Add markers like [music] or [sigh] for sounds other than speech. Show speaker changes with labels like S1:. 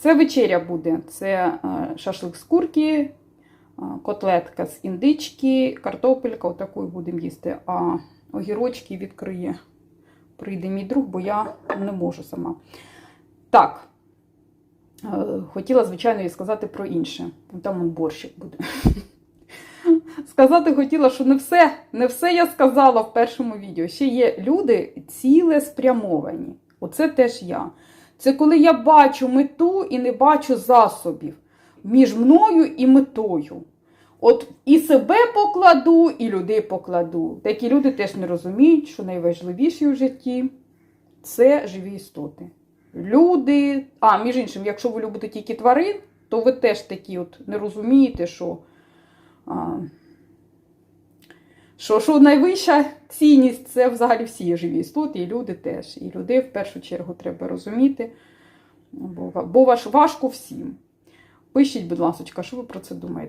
S1: Це вечеря буде. Це е, шашлик з курки, е, котлетка з індички, картопелька, отаку будемо їсти. А огірочки відкриє. Прийде мій друг, бо я не можу сама. Так. Е, Хотіла, звичайно, і сказати про інше. Там он борщик буде. [laughs] Сказати хотіла, що не все, не все я сказала в першому відео. Ще є люди ціле спрямовані. Оце теж я. Це коли я бачу мету і не бачу засобів між мною і метою. От і себе покладу, і людей покладу. Такі люди теж не розуміють, що найважливіше в житті це живі істоти. Люди, а між іншим, якщо ви любите тільки тварин, то ви теж такі от не розумієте, що, а, що, що найвища цінність це взагалі всі живі істоти, і люди теж. І людей в першу чергу треба розуміти, бо, бо важко всім. Пишіть, будь ласка, що ви про це думаєте?